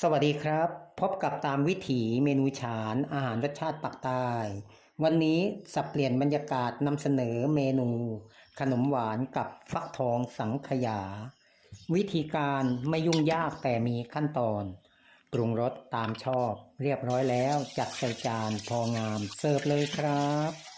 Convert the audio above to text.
สวัสดีครับ พบกับตามวิถีเมนูฉานอาหารรสชาติปักใต้วันนี้สับเปลี่ยนบรรยากาศนำเสนอเมนู ขนมหวานกับฟักทองสังขยา วิธีการไม่ยุ่งยากแต่มีขั้นตอน ปรุงรสตามชอบ เรียบร้อยแล้วจัดใส่จานพองามเสิร์ฟเลยครับ